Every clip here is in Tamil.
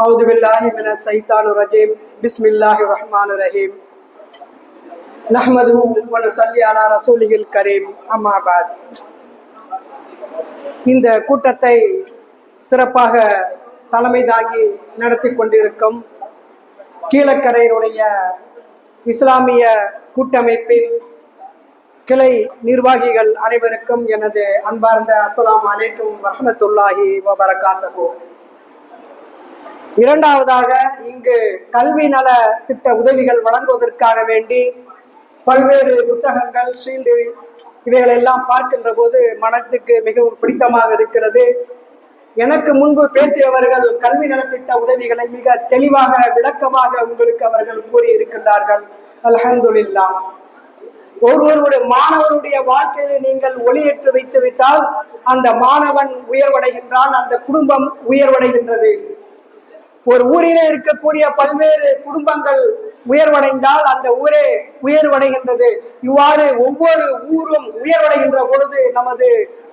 أعوذ بالله من الشيطان الرجيم بسم الله الرحمن الرحيم نحمده ونصلي على رسوله الكريم أما بعد இந்த கூட்டத்தை சிறப்பாக தலைமை தாங்கி நடத்தி கொண்டிருக்கும் கீழக்கரையினுடைய இஸ்லாமிய கூட்டமைப்பின் கிளை நிர்வாகிகள் அனைவருக்கும் எனது அன்பார்ந்த அஸ்ஸலாமு அலைக்கும் வரஹ்மத்துல்லாஹி வபரகாத்தஹு இரண்டாவதாக இங்கு கல்வி நல திட்ட உதவிகள் வழங்குவதற்காக வேண்டி பல்வேறு புத்தகங்கள் ஷீல்டு இவைகளை எல்லாம் பார்க்கின்ற போது மனத்துக்கு மிகவும் பிடித்தமாக இருக்கிறது. எனக்கு முன்பு பேசியவர்கள் கல்வி நலத்திட்ட உதவிகளை மிக தெளிவாக விளக்கமாக உங்களுக்கு அவர்கள் கூறியிருக்கின்றார்கள். அல்ஹம்துலில்லா. ஒருவருடைய மாணவருடைய வாழ்க்கையில் நீங்கள் ஒளியேற்று வைத்து விட்டால் அந்த மாணவன் உயர்வடைகின்றான் அந்த குடும்பம் உயர்வடைகின்றது. ஒரு ஊரிலே இருக்கக்கூடிய பல்வேறு குடும்பங்கள் உயர்வடைந்தால் அந்த ஊரே உயர்வடைகின்றது. இவ்வாறு ஒவ்வொரு ஊரும் உயர்வடைகின்ற பொழுது நமது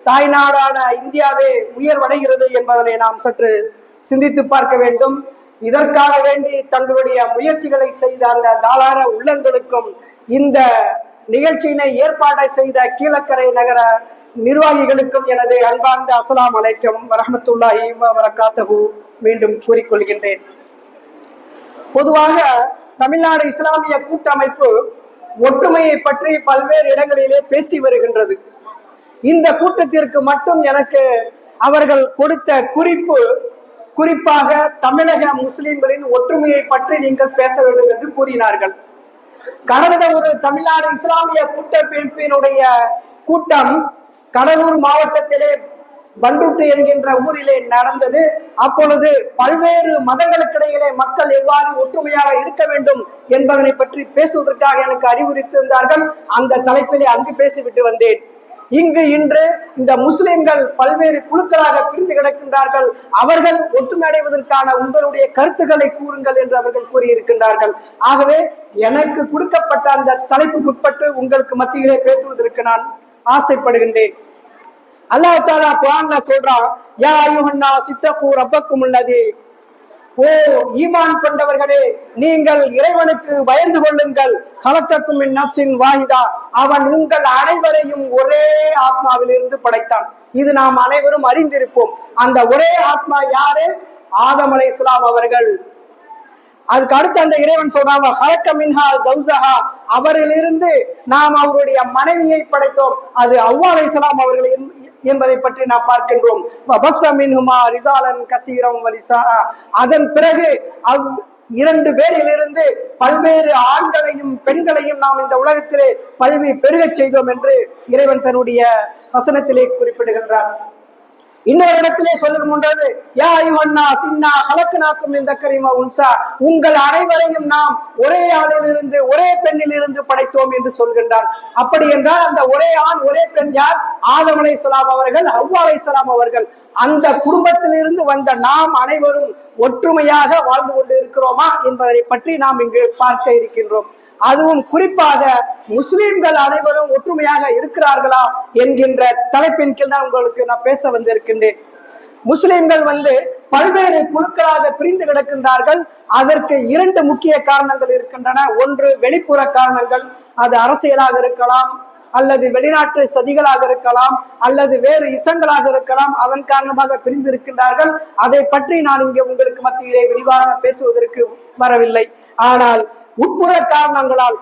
தாய்நாடான இந்தியாவே உயர்வடைகிறது என்பதனை நாம் சற்று சிந்தித்து பார்க்க வேண்டும். இதற்காக வேண்டி தங்களுடைய முயற்சிகளை செய்த அந்த தாளார உள்ளங்களுக்கும் இந்த நிகழ்ச்சியினை ஏற்பாடு செய்த கீழக்கரை நகர நிர்வாகிகளுக்கும் எனது அன்பார்ந்த அஸ்லாம் அலைக்கும் வரமத்துல்லாஹி வரகாத்தகு மீண்டும் கூறிக்கொள்கின்றேன். பொதுவாக தமிழ்நாடு இஸ்லாமிய கூட்டமைப்பு ஒற்றுமையை பற்றி பல்வேறு இடங்களிலே பேசி வருகின்றது. இந்த கூட்டத்திற்கு மட்டும் எனக்கு அவர்கள் கொடுத்த குறிப்பு குறிப்பாக தமிழக முஸ்லிம்களின் ஒற்றுமையை பற்றி நீங்கள் பேச வேண்டும் என்று கூறினார்கள். கடந்த ஒரு தமிழ்நாடு இஸ்லாமிய கூட்டமைப்பினுடைய கூட்டம் கடலூர் மாவட்டத்திலே பண்டுட்டு என்கின்ற ஊரிலே நடந்தது. அப்பொழுது பல்வேறு மதங்களுக்கிடையிலே மக்கள் எவ்வாறு ஒற்றுமையாக இருக்க வேண்டும் என்பதனை பற்றி பேசுவதற்காக எனக்கு அறிவுறுத்திருந்தார்கள் அந்த தலைப்பிலே அங்கு பேசிவிட்டு வந்தேன். இங்கு இன்று இந்த முஸ்லிம்கள் பல்வேறு குழுக்களாக பிரிந்து கிடக்கின்றார்கள். அவர்கள் ஒற்றுமை அடைவதற்கான உங்களுடைய கருத்துக்களை கூறுங்கள் என்று அவர்கள் கூறியிருக்கின்றார்கள். ஆகவே எனக்கு கொடுக்கப்பட்ட அந்த தலைப்புக்குட்பட்டு உங்களுக்கு மத்தியிலே பேசுவதற்கு நான் ஆசைப்படுகின்றேன். அல்லாஹ் தாலா குரான்ல சொல்றான் யா அய்யுஹன்னா சித்தகு ரப்பக்கும் உள்ளது ஓ ஈமான் கொண்டவர்களே நீங்கள் இறைவனுக்கு பயந்து கொள்ளுங்கள். கலக்கக்கும் நப்சின் வாஹிதா. அவன் உங்கள் அனைவரையும் ஒரே ஆத்மாவிலிருந்து படைத்தான். இது நாம் அனைவரும் அறிந்திருப்போம். அந்த ஒரே ஆத்மா யாரு? ஆதம் அலை இஸ்லாம் அவர்கள். அதுக்கு அடுத்து அந்த இறைவன் சொல்றாங்க ஹலக்க மின்ஹா ஜவுசஹா அவரிலிருந்து நாம் அவருடைய மனைவியை படைத்தோம். அது அவ்வா அலைஹிஸ்ஸலாம் அவர்கள் என்பதை பற்றி நாம் பார்க்கின்றோம். மின்ஹுமா ரிசாலன் கசீரம் வலிசா அதன் பிறகு அவ் இரண்டு பேரிலிருந்து பல்வேறு ஆண்களையும் பெண்களையும் நாம் இந்த உலகத்திலே பல்வி பெருகச் செய்தோம் என்று இறைவன் தன்னுடைய வசனத்திலே குறிப்பிடுகின்றார். இன்னொரு இடத்திலே சொல்லுகின்றது யா ஐவண்ணா சின்னா கலக்கனாக்கும் இந்த கரிமா உன்சா. உங்கள் அனைவரையும் நாம் ஒரே ஆணிலிருந்து ஒரே பெண்ணிலிருந்து படைத்தோம் என்று சொல்கின்றார் அப்படி என்றால் அந்த ஒரே ஆண் ஒரே பெண் யார்? ஆதம் அலைஹிஸ்ஸலாம் அவர்கள் ஹவ்வா அலை சலாம் அவர்கள். அந்த குடும்பத்திலிருந்து வந்த நாம் அனைவரும் ஒற்றுமையாக வாழ்ந்து கொண்டு இருக்கிறோமா என்பதை பற்றி நாம் இங்கு பார்க்க இருக்கின்றோம். அதுவும் குறிப்பாக முஸ்லிம்கள் அனைவரும் ஒற்றுமையாக இருக்கிறார்களா என்கின்ற தலைப்பின் கீழ் தான் உங்களுக்கு நான் பேச வந்திருக்கின்றேன். முஸ்லிம்கள் வந்து பல்வேறு குழுக்களாக பிரிந்து கிடக்கின்றார்கள். அதற்கு இரண்டு முக்கிய காரணங்கள் இருக்கின்றன. ஒன்று வெளிப்புற காரணங்கள். அது அரசியலாக இருக்கலாம். அல்லது வெளிநாட்டு சதிகளாக இருக்கலாம் அல்லது வேறு இசங்களாக இருக்கலாம் அதன் காரணமாக பிரிந்து இருக்கின்றார்கள் அதை பற்றி நான் இங்கே உங்களுக்கு மத்தியிலே விரிவாக பேசுவதற்கு வரவில்லை. ஆனால் உட்புற காரணங்களால்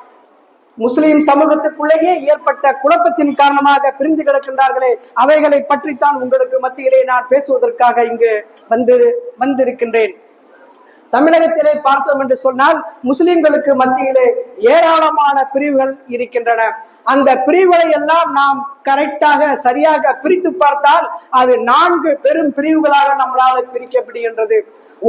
முஸ்லிம் சமூகத்துக்குள்ளேயே ஏற்பட்ட குழப்பத்தின் காரணமாக பிரிந்து கிடக்கின்றார்களே அவைகளை பற்றித்தான் உங்களுக்கு மத்தியிலே நான் பேசுவதற்காக இங்கு வந்து வந்திருக்கின்றேன். தமிழகத்திலே பார்த்தோம் என்று சொன்னால் முஸ்லிம்களுக்கு மத்தியிலே ஏராளமான பிரிவுகள் இருக்கின்றன. அந்த பிரிவுகளை எல்லாம் நாம் கரெக்டாக சரியாக பிரித்து பார்த்தால் அது நான்கு பெரும் பிரிவுகளாக நம்மளால் பிரிக்கப்படுகின்றது.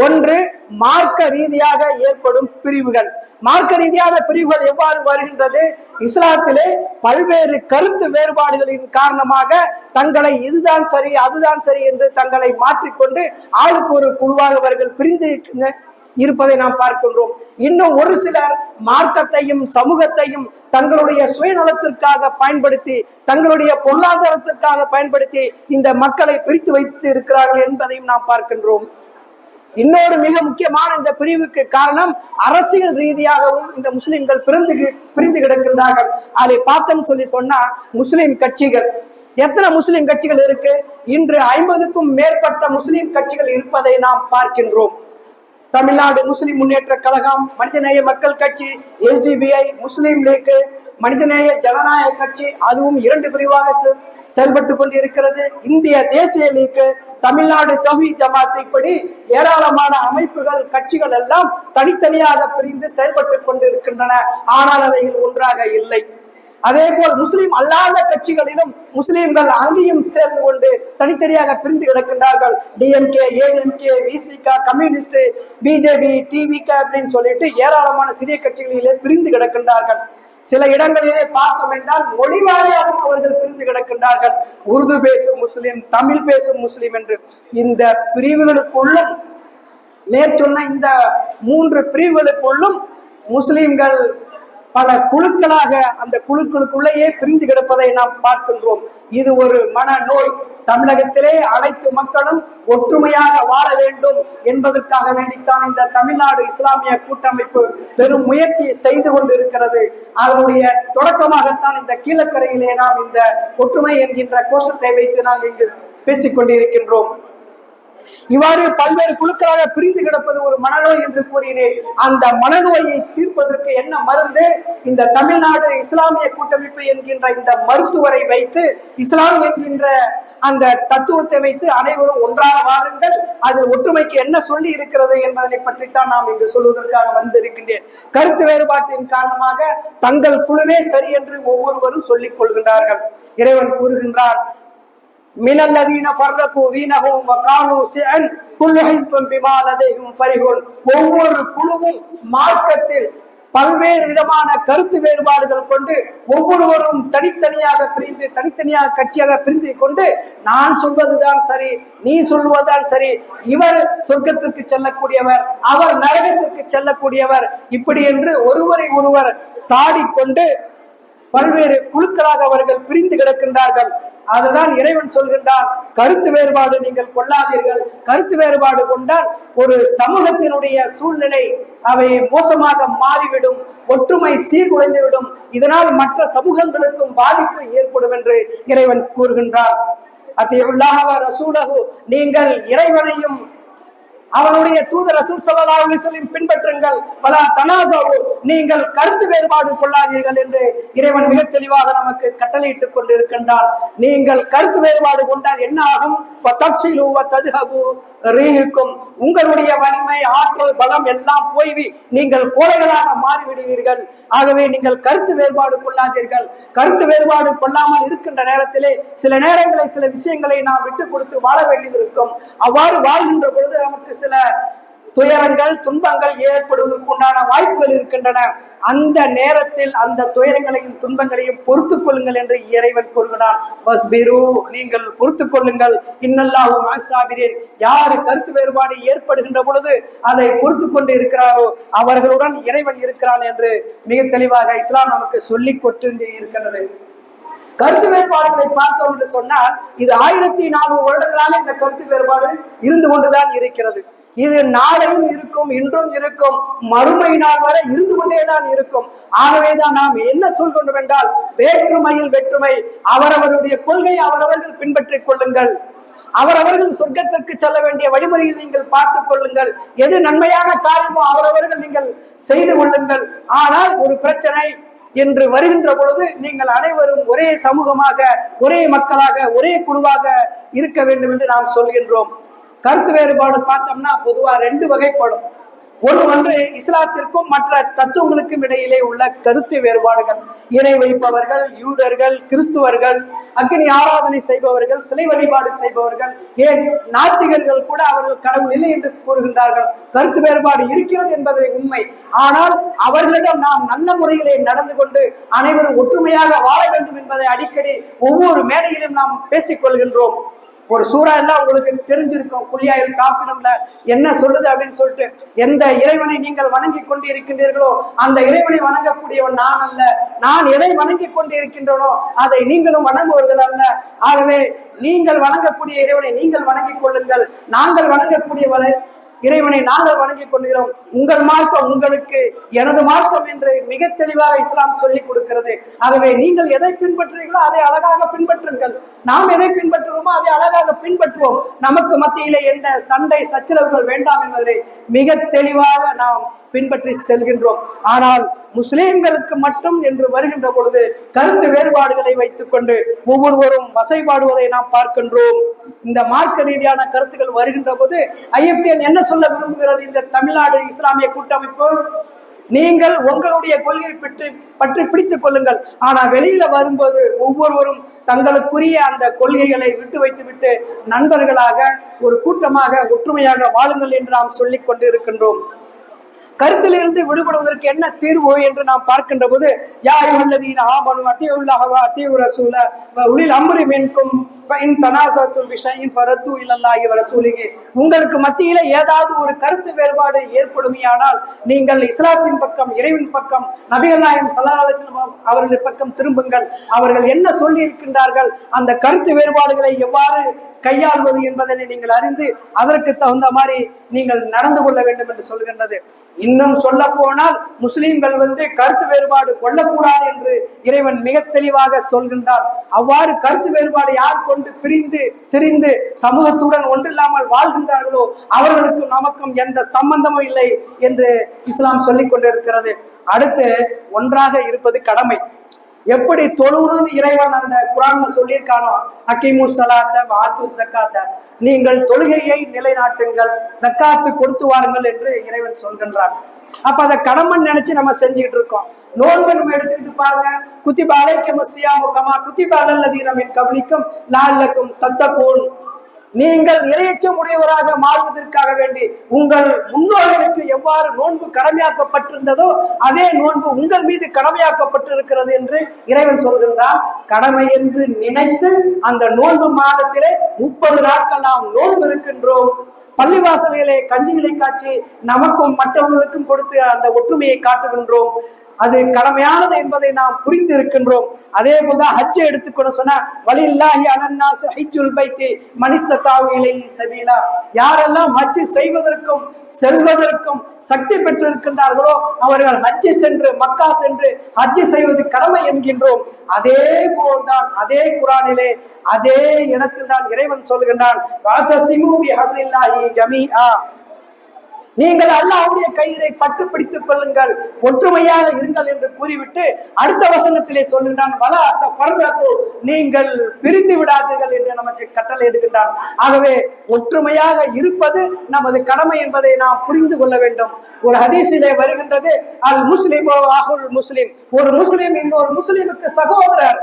ஒன்று மார்க்க ரீதியாக ஏற்படும் பிரிவுகள். மார்க்க ரீதியான பிரிவுகள் எவ்வாறு வருகின்றது? இஸ்லாத்திலே பல்வேறு கருத்து வேறுபாடுகளின் காரணமாக தங்களை இதுதான் சரி அதுதான் சரி என்று தங்களை மாற்றிக்கொண்டு ஆளுக்கு ஒரு குழுவாக அவர்கள் பிரிந்து இருப்பதை நாம் பார்க்கின்றோம். இன்னும் ஒரு சிலர் மார்க்கத்தையும் சமூகத்தையும் தங்களுடைய சுயநலத்திற்காக பயன்படுத்தி தங்களுடைய பொருளாதாரத்திற்காக பயன்படுத்தி இந்த மக்களை பிரித்து வைத்து இருக்கிறார்கள் என்பதையும் நாம் பார்க்கின்றோம். இன்னொரு மிக முக்கியமான இந்த பிரிவுக்கு காரணம் அரசியல் ரீதியாகவும் இந்த முஸ்லிம்கள் பிரிந்து பிரிந்து கிடக்கின்றார்கள். அதை பார்த்தோம்னு சொல்லி சொன்னா முஸ்லிம் கட்சிகள். எத்தனை முஸ்லிம் கட்சிகள் இருக்கு? இன்று ஐம்பதுக்கும் மேற்பட்ட முஸ்லிம் கட்சிகள் இருப்பதை நாம் பார்க்கின்றோம். தமிழ்நாடு முஸ்லிம் முன்னேற்ற கழகம் மனிதநேய மக்கள் கட்சி எஸ்டிபிஐ முஸ்லீம் லீக் மனிதநேய ஜனநாயக கட்சி அதுவும் இரண்டு பிரிவாக செ- செயல்பட்டு கொண்டிருக்கிறது. இந்திய தேசிய லீக் தமிழ்நாடு தொகை ஜமாத் இப்படி ஏராளமான அமைப்புகள் கட்சிகள் எல்லாம் தனித்தனியாக பிரிந்து செயல்பட்டு கொண்டிருக்கின்றன. ஆனால் அவைகள் ஒன்றாக இல்லை. அதே போல் முஸ்லீம் அல்லாத கட்சிகளிலும் முஸ்லீம்கள் அங்கேயும் சேர்ந்து கொண்டு தனித்தனியாக பிரிந்து கிடக்கின்றார்கள். DMK ADMK Visika communist BJP டிவிகா அப்படின்னு சொல்லிட்டு ஏராளமான சிறிய கட்சிகளிலே பிரிந்து கிடக்கின்றார்கள். சில இடங்களிலே பார்த்தோம் என்றால் மொழி வாரியாகவும் அவர்கள் பிரிந்து கிடக்கின்றார்கள். உருது பேசும் முஸ்லீம் தமிழ் பேசும் முஸ்லீம் என்று இந்த பிரிவுகளுக்குள்ளும் மேற்சொன்ன இந்த மூன்று பிரிவுகளுக்குள்ளும் முஸ்லீம்கள் பல குழுக்களாக அந்த குழுக்களுக்குள்ளேயே பிரிந்து கிடப்பதை நாம் பார்க்கின்றோம். இது ஒரு மனநோய் தமிழகத்திலே அனைத்து மக்களும் ஒற்றுமையாக வாழ வேண்டும் என்பதற்காக வேண்டித்தான் இந்த தமிழ்நாடு இஸ்லாமிய கூட்டமைப்பு பெரும் முயற்சி செய்து கொண்டிருக்கிறது. அதனுடைய தொடக்கமாகத்தான் இந்த கீழக்கரையிலே நாம் இந்த ஒற்றுமை என்கின்ற கோஷத்தை வைத்து நாம் இங்கு பேசிக் கொண்டிருக்கின்றோம் இவ்வாறு பல்வேறு குழுக்களாக பிரிந்து கிடப்பது ஒரு மனநோய் என்று கூறினேன். அந்த மனநோயை தீர்ப்பதற்கு என்ன மருந்து? இந்த தமிழ்நாடு இஸ்லாமிய கூட்டமைப்பு என்கின்ற இந்த மருத்துவரை வைத்து இஸ்லாம் என்கின்ற அந்த தத்துவத்தை வைத்து அனைவரும் ஒன்றாக வாருங்கள். அது ஒற்றுமைக்கு என்ன சொல்லி இருக்கிறது என்பதனை பற்றித்தான் நாம் இங்கு சொல்வதற்காக வந்திருக்கின்றேன். கருத்து வேறுபாட்டின் காரணமாக தங்கள் குழுவே சரி என்று ஒவ்வொருவரும் சொல்லிக் கொள்கின்றார்கள். இறைவன் கூறுகின்றான் من الذين فرقوا دينهم وقالوا شيئا كل حزب بما لديهم فرحون ஒவ்வொரு குழுவும் மார்க்கத்தில் பல்வேறு விதமான கருத்து வேறுபாடுகள் கொண்டு ஒவ்வொருவரும் தனித்தனியாக பிரிந்து தனித்தனியாக கட்சியாக பிரிந்து கொண்டு நான் சொல்வதுதான் சரி நீ சொல்வதுதான் சரி இவர் சொர்க்கத்திற்கு செல்லக்கூடியவர் அவர் நரகத்திற்கு செல்லக்கூடியவர் இப்படி என்று ஒருவரை ஒருவர் சாடிக்கொண்டு பல்வேறு குழுக்களாக அவர்கள் பிரிந்து கிடக்கின்றார்கள் அதுதான் இறைவன் சொல்கின்றான் கருத்து வேறுபாடு நீங்கள் கொள்ளாதீர்கள். கருத்து வேறுபாடு கொண்டால் ஒரு சமூகத்தினுடைய சூழ்நிலை அவை மோசமாக மாறிவிடும். ஒற்றுமை சீர்குலைந்துவிடும். இதனால் மற்ற சமூகங்களுக்கும் பாதிப்பு ஏற்படும் என்று இறைவன் கூறுகின்றார். அத்தியுள்ளாக ரசூலகு நீங்கள் இறைவனையும் அவனுடைய தூதர் ரசூல் சல்லா அலைஹி பின்பற்றுங்கள். பலா தனாசவு நீங்கள் கருத்து வேறுபாடு கொள்ளாதீர்கள் என்று இறைவன் மிக தெளிவாக நமக்கு கட்டளையிட்டுக் கொண்டிருக்கின்றான். நீங்கள் கருத்து வேறுபாடு கொண்டால் என்ன ஆகும்? உங்களுடைய வலிமை ஆற்றல் பலம் எல்லாம் போய் நீங்கள் கோழைகளாக மாறிவிடுவீர்கள். ஆகவே நீங்கள் கருத்து வேறுபாடு கொள்ளாதீர்கள். கருத்து வேறுபாடு கொள்ளாமல் இருக்கின்ற நேரத்திலே சில நேரங்களில் சில விஷயங்களை நாம் விட்டு கொடுத்து வாழ வேண்டியது இருக்கும் அவ்வாறு வாழ்கின்ற பொழுது நமக்கு சில துயரங்கள் துன்பங்கள் ஏற்படுவதற்கு உண்டான வாய்ப்புகள் இருக்கின்றன. அந்த நேரத்தில் அந்த துயரங்களையும் துன்பங்களையும் பொறுத்துக் கொள்ளுங்கள் என்று இறைவன் கூறுகிறான். வஸ்பிரு நீங்கள் பொறுத்துக் கொள்ளுங்கள். இன்னல்லாவும் மாசாபிரேன். யார் கருத்து வேறுபாடு ஏற்படுகின்ற பொழுது அதை பொறுத்து கொண்டு இருக்கிறாரோ அவர்களுடன் இறைவன் இருக்கிறான் என்று மிக தெளிவாக இஸ்லாம் நமக்கு சொல்லி கொண்டு இருக்கின்றது கருத்து வேறுபாடுகளை பார்த்தோம் என்று சொன்னால் இது ஆயிரத்தி நானூறு வருடங்களாக இந்த கருத்து வேறுபாடு இருந்து கொண்டுதான் இருக்கிறது. இது நாளையும் இருக்கும் இன்றும் இருக்கும். மறுமை நாள் வரை இருந்து கொண்டே தான் இருக்கும். ஆகவேதான் நாம் என்ன சொல்கின்றோம் என்றால் வேற்றுமையில் வேற்றுமை அவரவருடைய கொள்கையை அவரவர்கள் பின்பற்றிக் கொள்ளுங்கள். அவரவர்கள் சொர்க்கத்திற்கு செல்ல வேண்டிய வழிமுறையை நீங்கள் பார்த்துக் கொள்ளுங்கள். எது நன்மையான காரியமோ அவரவர்கள் நீங்கள் செய்து கொள்ளுங்கள். ஆனால் ஒரு பிரச்சனை என்று வருகின்ற பொழுது நீங்கள் அனைவரும் ஒரே சமூகமாக ஒரே மக்களாக ஒரே குழுவாக இருக்க வேண்டும் என்று நாம் சொல்கின்றோம். கருத்து வேறுபாடு பார்த்தோம்னா பொதுவா ரெண்டு வகைப்படும். ஒன்று ஒன்று இஸ்லாத்திற்கும் மற்ற தத்துவங்களுக்கும் இடையிலே உள்ள கருத்து வேறுபாடுகள். இணை வைப்பவர்கள் யூதர்கள் கிறிஸ்துவர்கள் அக்னி ஆராதனை செய்பவர்கள் சிலை வழிபாடு செய்பவர்கள் ஏன் நாத்திகர்கள் கூட அவர்கள் கடவுள் இல்லை என்று கூறுகின்றார்கள். கருத்து வேறுபாடு இருக்கிறது என்பதை உண்மை. ஆனால் அவர்களிடம் நாம் நல்ல முறையிலே நடந்து கொண்டு அனைவரும் ஒற்றுமையாக வாழ வேண்டும் என்பதை அடிக்கடி ஒவ்வொரு மேடையிலும் நாம் பேசிக் கொள்கின்றோம் ஒரு சூறா எல்லாம் உங்களுக்கு தெரிஞ்சிருக்கும் குளியாயில் காப்பினம்ல என்ன சொல்லுது? அப்படின்னு சொல்லிட்டு எந்த இறைவனை நீங்கள் வணங்கி கொண்டு இருக்கின்றீர்களோ அந்த இறைவனை வணங்கக்கூடியவன் நான் அல்ல. நான் எதை வணங்கி கொண்டு இருக்கின்றனோ அதை நீங்களும் வணங்குவர்கள் அல்ல. ஆகவே நீங்கள் வணங்கக்கூடிய இறைவனை நீங்கள் வணங்கிக் கொள்ளுங்கள். நாங்கள் வணங்கக்கூடியவரை இறைவனை நாங்கள் வணங்கிக் கொள்கிறோம். உங்கள் மார்க்கம் உங்களுக்கு எனது மார்க்கம் என்று மிக தெளிவாக இஸ்லாம் சொல்லிக் கொடுக்கிறது. ஆகவே நீங்கள் எதை பின்பற்றுகிறீர்களோ அதை அழகாக பின்பற்றுங்கள். நாம் எதை பின்பற்றுவோமோ அதை அழகாக பின்பற்றுவோம். நமக்கு மத்தியிலே என்ன சண்டை சச்சரவுகள் வேண்டாம் என்பதை மிக தெளிவாக நாம் பின்பற்றி செல்கின்றோம். ஆனால் முஸ்லிம்களுக்கு மட்டும் என்று வருகின்ற பொழுது கருத்து வேறுபாடுகளை வைத்துக்கொண்டு ஒவ்வொருவரும் வசைபாடுவதை நாம் பார்க்கின்றோம். இந்த மார்க்க ரீதியான கருத்துக்கள் வருகின்ற போது ஐஎப்டிஎன் என்ன சொல்ல விரும்புகிறது இந்த தமிழ்நாடு இஸ்லாமிய கூட்டமைப்பு? நீங்கள் உங்களுடைய கொள்கையை பற்றி பற்றி பிடித்துக் கொள்ளுங்கள். ஆனா வெளியில வரும்போது ஒவ்வொருவரும் தங்களுக்குரிய அந்த கொள்கைகளை விட்டு வைத்துவிட்டு நண்பர்களாக ஒரு கூட்டமாக ஒற்றுமையாக வாழுங்கள் என்று நாம் சொல்லிக் கொண்டு இருக்கின்றோம் கருத்திலிருந்து விடுபடுவதற்கு என்ன தீர்வு என்று நாம் பார்க்கின்ற போது யாயுள்ளதீன ஆமனு அத்தியுல்லாஹவா அத்தியு ரசூல உளில் அம்ரி மின்கும் ஃபைன் தனாசத்து விஷயின் ஃபரத்து இல்லல்லாஹி வ ரசூலிஹி. உங்களுக்கு மத்தியில ஏதாவது ஒரு கருத்து வேறுபாடு ஏற்படுமையானால் நீங்கள் இஸ்லாத்தின் பக்கம் இறைவின் பக்கம் நபிகள் நாயம் ஸல்லல்லாஹு அலைஹி பக்கம் திரும்புங்கள். அவர்கள் என்ன சொல்லி இருக்கின்றார்கள் அந்த கருத்து வேறுபாடுகளை எவ்வாறு கையாள்வது என்பதனை நீங்கள் அறிந்து அதற்கு தகுந்த மாதிரி நீங்கள் நடந்து கொள்ள வேண்டும் என்று சொல்கின்றது. இன்னும் சொல்ல போனால் முஸ்லிம்கள் வந்து கருத்து வேறுபாடு கொள்ளக்கூடாது என்று இறைவன் மிக தெளிவாக சொல்கின்றார். அவ்வாறு கருத்து வேறுபாடு யார் கொண்டு பிரிந்து திரிந்து சமூகத்துடன் ஒன்றில்லாமல் வாழ்கின்றார்களோ அவர்களுக்கும் நமக்கும் எந்த சம்பந்தமும் இல்லை என்று இஸ்லாம் சொல்லிக் கொண்டிருக்கிறது அடுத்து ஒன்றாக இருப்பது கடமை. எப்படி தொழுகணும்னு இறைவன் அந்த குரான்ல சொல்லியிருக்கானோ அக்கிமு சலாத்த வாத்து சக்காத்த நீங்கள் தொழுகையை நிலைநாட்டுங்கள் சக்காத்து கொடுத்து வாருங்கள் என்று இறைவன் சொல்கின்றான். அப்ப அதை கடமன் நினைச்சு நம்ம செஞ்சுட்டு இருக்கோம். நோன்பு நம்ம எடுத்துக்கிட்டு பாருங்க. குத்திபா கமசியா முக்கமா குத்திபா அல்லதீனமின் கபலிக்கும் லால்லக்கும் தத்தப்போன் நீங்கள் இறையச்சம் உடையவராக மாறுவதற்காக வேண்டி உங்கள் முன்னோர்களுக்கு எவ்வாறு நோன்பு கடமையாக்கப்பட்டிருந்ததோ அதே நோன்பு உங்கள் மீது கடமையாக்கப்பட்டிருக்கிறது என்று இறைவன் சொல்கின்றார் கடமை என்று நினைத்து அந்த நோன்பு மாதத்திலே முப்பது நாட்கள் நாம் நோன்பு இருக்கின்றோம். பள்ளிவாசலிலே கஞ்சிகளை காய்ச்சி நமக்கும் மற்றவர்களுக்கும் கொடுத்து அந்த ஒற்றுமையை காட்டுகின்றோம். அது கடமையானது என்பதை நாம் புரிந்து இருக்கின்றோம் அதே போல்தான் ஹஜ்ஜை எடுத்துக்கொண்டு சொன்னா வலில்லாஹி அனன்னாஸ் ஹஜ்ஜுல் பைத்தி மனிஸ்தத்தாவு இலைஹி சபீலா. யாரெல்லாம் ஹஜ் செய்வதற்கும் செல்வதற்கும் சக்தி பெற்றிருக்கின்றார்களோ அவர்கள் ஹஜ்ஜி சென்று மக்கா சென்று ஹஜ்ஜு செய்வது கடமை என்கின்றோம். அதே போல்தான் அதே குரானிலே அதே இடத்தில் தான் இறைவன் சொல்கின்றான் ஜமீஆ. நீங்கள் அல்லாஹ்வுடைய கயிறை பட்டு பிடித்துக் கொள்ளுங்கள் ஒற்றுமையாக இருங்கள் என்று கூறிவிட்டு அடுத்த வசனத்திலே சொல்லுகிறான் வல அந்த பர்ரகு நீங்கள் பிரிந்து விடாதீர்கள் என்று நமக்கு கட்டளை எடுக்கின்றான் ஆகவே ஒற்றுமையாக இருப்பது நமது கடமை என்பதை நாம் புரிந்து கொள்ள வேண்டும். ஒரு ஹதீசிலே வருகின்றது அல் முஸ்லிமோ அகுல் முஸ்லிம் ஒரு முஸ்லிம் இன்னொரு முஸ்லிமுக்கு சகோதரர்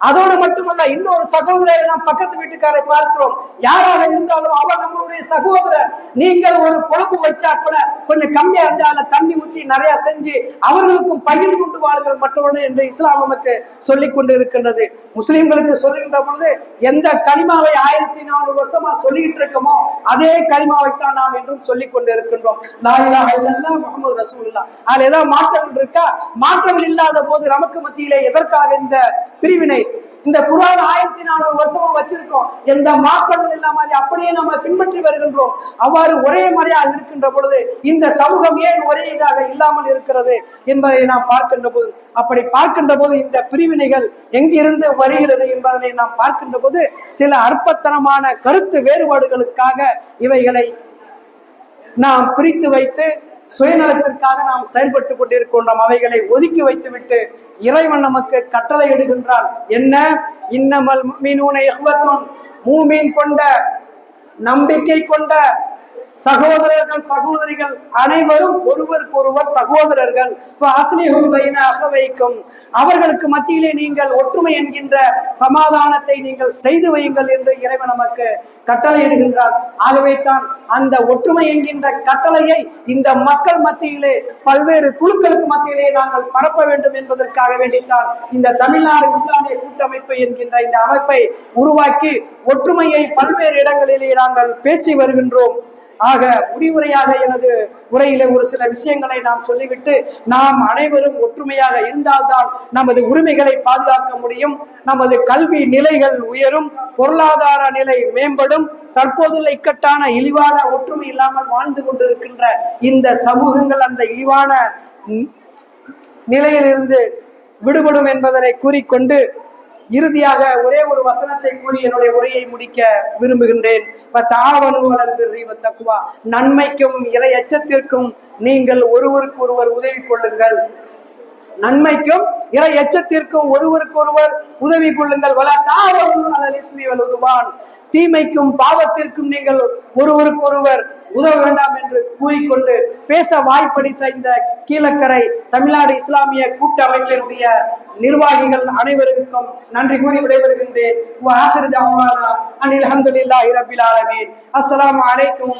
அதோடு மட்டுமல்ல இன்னொரு சகோதரரை நாம் பக்கத்து வீட்டுக்காரை பார்க்கிறோம். யாராக இருந்தாலும் அவர் நம்மளுடைய சகோதரர். நீங்கள் ஒரு குழம்பு வச்சா கூட கொஞ்சம் கம்மியா இருந்தால தண்ணி ஊற்றி நிறைய செஞ்சு அவர்களுக்கும் பகிர் கொண்டு வாழுங்கள் மற்றவர்கள் என்று இஸ்லாம் நமக்கு சொல்லிக் கொண்டு இருக்கின்றது முஸ்லிம்களுக்கு சொல்லுகின்ற பொழுது எந்த கனிமாவை ஆயிரத்தி நானூறு வருஷமா சொல்லிட்டு இருக்கோமோ அதே கனிமாவை தான் நாம் என்றும் சொல்லிக் கொண்டு இருக்கின்றோம் லாயிலாக முகமது ரசூல்லா அதுல ஏதாவது மாற்றங்கள் இருக்கா? மாற்றங்கள் இல்லாத போது நமக்கு மத்தியிலே எதற்காக இந்த பிரிவினை இந்த குரான் ஆயிரத்தி நானூறு வருஷமா வச்சிருக்கோம். எந்த மாற்றங்கள் இல்லாம அதை அப்படியே நம்ம பின்பற்றி வருகின்றோம். அவ்வாறு ஒரே முறையாக இருக்கின்ற பொழுது இந்த சமூகம் ஏன் ஒரே இதாக இல்லாமல் இருக்கிறது என்பதை நாம் பார்க்கின்ற போது அப்படி பார்க்கின்ற போது இந்த பிரிவினைகள் எங்கிருந்து வருகிறது என்பதனை நாம் பார்க்கின்ற போது சில அற்பத்தனமான கருத்து வேறுபாடுகளுக்காக இவைகளை நாம் பிரித்து வைத்து சுயநலத்திற்காக நாம் செயல்பட்டு கொண்டிருக்கின்றோம். அவைகளை ஒதுக்கி வைத்துவிட்டு இறைவன் நமக்கு கட்டளை இடுகின்றான். என்ன? இன்னமல் மீனூனை மூமீன் கொண்ட நம்பிக்கை கொண்ட சகோதரர்கள் சகோதரிகள் அனைவரும் ஒருவருக்கொருவர் சகோதரர்கள். வைக்கும் அவர்களுக்கு மத்தியிலே நீங்கள் ஒற்றுமை என்கின்ற சமாதானத்தை நீங்கள் செய்து வையுங்கள் என்று இறைவன் நமக்கு கட்டளையிடுகின்றார். ஆகவே தான் அந்த ஒற்றுமை என்கின்ற கட்டளையை இந்த மக்கள் மத்தியிலே பல்வேறு குழுக்களுக்கு மத்தியிலே நாங்கள் பரப்ப வேண்டும் என்பதற்காக வேண்டித்தான் இந்த தமிழ்நாடு இஸ்லாமிய கூட்டமைப்பு என்கின்ற இந்த அமைப்பை உருவாக்கி ஒற்றுமையை பல்வேறு இடங்களிலே நாங்கள் பேசி வருகின்றோம். ஆக முடிவுரையாக எனது உரையில ஒரு சில விஷயங்களை நாம் சொல்லிவிட்டு நாம் அனைவரும் ஒற்றுமையாக இருந்தால்தான் நமது உரிமைகளை பாதுகாக்க முடியும். நமது கல்வி நிலைகள் உயரும் பொருளாதார நிலை மேம்படும். தற்போதுள்ள இக்கட்டான இழிவான ஒற்றுமை இல்லாமல் வாழ்ந்து கொண்டிருக்கின்ற இந்த சமூகங்கள் அந்த இழிவான நிலையிலிருந்து விடுபடும் என்பதனை கூறிக்கொண்டு இறுதியாக ஒரே ஒரு வசனத்தை கூறி என்னுடைய உரையை முடிக்க விரும்புகின்றேன். தக்குவா. நன்மைக்கும் இறை எச்சத்திற்கும் நீங்கள் ஒருவருக்கு ஒருவர் உதவி கொள்ளுங்கள். நன்மைக்கும் இறை எச்சத்திற்கும் ஒருவருக்கு ஒருவர் உதவி கொள்ளுங்கள். வல தாவனு தீமைக்கும் பாவத்திற்கும் நீங்கள் ஒருவருக்கு ஒருவர் உதவ வேண்டாம் என்று கூறிக்கொண்டு பேச வாய்ப்பளித்த இந்த கீழக்கரை தமிழ்நாடு இஸ்லாமிய கூட்டமைப்பினுடைய நிர்வாகிகள் அனைவருக்கும் நன்றி கூறி விடைபெறுகின்றேன். வஆகிரு தஅவானா அனில் ஹம்துலில்லாஹி ரப்பில் ஆலமீன். அஸ்ஸலாமு அலைக்கும்